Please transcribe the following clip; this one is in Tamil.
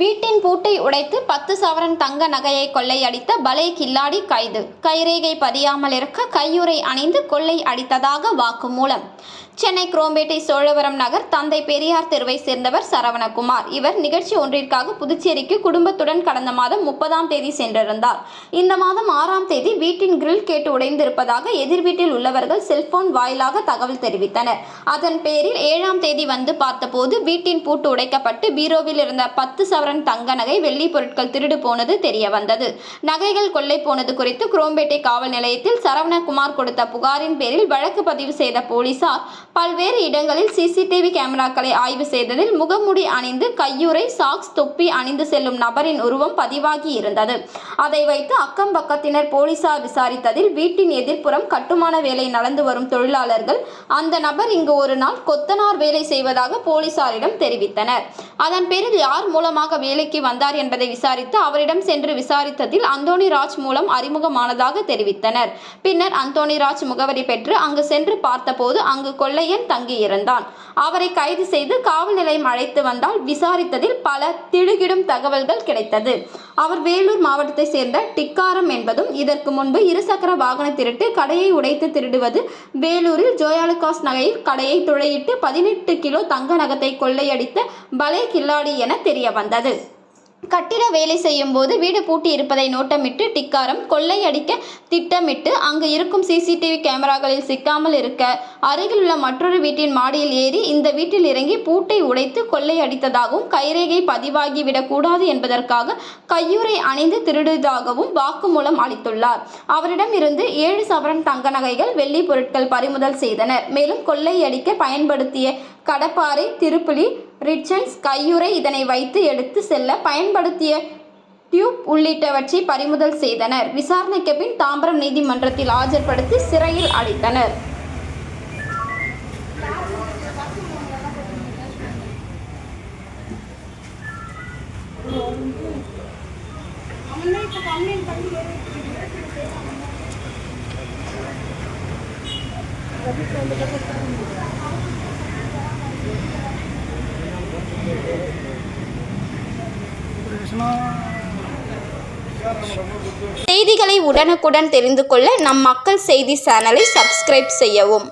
வீட்டின் பூட்டை உடைத்து பத்து சவரன் தங்க நகையை கொள்ளையடித்த பலே கில்லாடி கைது. கைரேகை பதியாமல் இருக்க கையுறை அணிந்து கொள்ளை அடித்ததாக வாக்குமூலம். சென்னை குரோம்பேட்டை சோழவரம் நகர் தந்தை பெரியார் தெருவை சேர்ந்தவர் சரவணகுமார். இவர் நிகழ்ச்சி ஒன்றிற்காக புதுச்சேரிக்கு குடும்பத்துடன் கடந்த மாதம் முப்பதாம் தேதி சென்றிருந்தார். இந்த மாதம் ஆறாம் தேதி வீட்டின் கிரில் கேட்டு உடைந்திருப்பதாக எதிர் வீட்டில் உள்ளவர்கள் செல்போன் வாயிலாக தகவல் தெரிவித்தனர். அதன் பேரில் ஏழாம் தேதி வந்து பார்த்தபோது வீட்டின் பூட்டு உடைக்கப்பட்டு பீரோவில் இருந்த பத்து சவரன் தங்க நகை வெள்ளி பொருட்கள் திருடு போனது தெரிய வந்தது நகைகள் கொள்ளை போனது குறித்து குரோம்பேட்டை காவல் நிலையத்தில் சரவணகுமார் கொடுத்த புகாரின் பேரில் வழக்கு பதிவு செய்த போலீசார் பல்வேறு இடங்களில் சிசிடிவி கேமராக்களை ஆய்வு செய்ததில் முகமுடி அணிந்து கையுறை சாக்ஸ் தொப்பி அணிந்து செல்லும் நபரின் உருவம் பதிவாகி இருந்தது. அதை வைத்து அக்கம் பக்கத்தினர் போலீசார் விசாரித்ததில் வீட்டின் எதிர்ப்புறம் கட்டுமான வேலை நடந்து வரும் தொழிலாளர்கள் அந்த நபர் இங்கு ஒரு நாள் கொத்தனார் வேலை செய்வதாக போலீசாரிடம் தெரிவித்தனர். அதன் பேரில் யார் மூலமாக வேலைக்கு வந்தார் என்பதை விசாரித்து அவரிடம் சென்று விசாரித்ததில் அந்தோணி ராஜ் மூலம் அறிமுகமானதாக தெரிவித்தனர். பின்னர் அந்தோணி ராஜ் முகவரி பெற்று அங்கு சென்று பார்த்தபோது அங்கு கொள்ளையன் தங்கியிருந்தான். அவரை கைது செய்து காவல் நிலையம் அழைத்து வந்தால் விசாரித்ததில் பல திடுகிடும் தகவல்கள் கிடைத்தது. அவர் வேலூர் மாவட்டத்தை சேர்ந்த டிக்காரம் என்பதும் இதற்கு முன்பு இருசக்கர வாகன திருட்டு கடையை உடைத்து திருடுவது வேலூரில் ஜோயாலுகாஸ் நகையில் கடையை துளையிட்டு பதினெட்டு கிலோ தங்க நகத்தை கொள்ளையடித்த பலே கில்லாடி என தெரிய வந்தது கட்டிட வேலை செய்யும் போது வீடு பூட்டி இருப்பதை நோட்டமிட்டு டிக்காரம் கொள்ளையடிக்க திட்டமிட்டு அங்கு இருக்கும் சிசிடிவி கேமராக்களில் சிக்காமல் இருக்க அருகில் உள்ள மற்றொரு வீட்டின் மாடியில் ஏறி இந்த வீட்டில் இறங்கி பூட்டை உடைத்து கொள்ளையடித்ததாகவும் கைரேகை பதிவாகிவிடக்கூடாது என்பதற்காக கையுறை அணிந்து திருடுவதாகவும் வாக்குமூலம் அளித்துள்ளார். அவரிடம் இருந்து ஏழு சவரன் தங்க நகைகள் வெள்ளி பொருட்கள் பறிமுதல் செய்தனர். மேலும் கொள்ளையடிக்க பயன்படுத்திய கடப்பாரை திருப்புலி ரிச்சன்ஸ் கையுறை இதனை வைத்து எடுத்து செல்ல பயன்படுத்திய டியூப் உள்ளிட்டவற்றை பறிமுதல் செய்தனர். விசாரணைக்கு பின் தாம்பரம் நீதிமன்றத்தில் ஆஜர்படுத்தி சிறையில் அடைத்தனர். செய்திகளை உடனுக்குடன் தெரிந்து கொள்ள நம் மக்கள் செய்தி சேனலை சப்ஸ்கிரைப் செய்யவும்.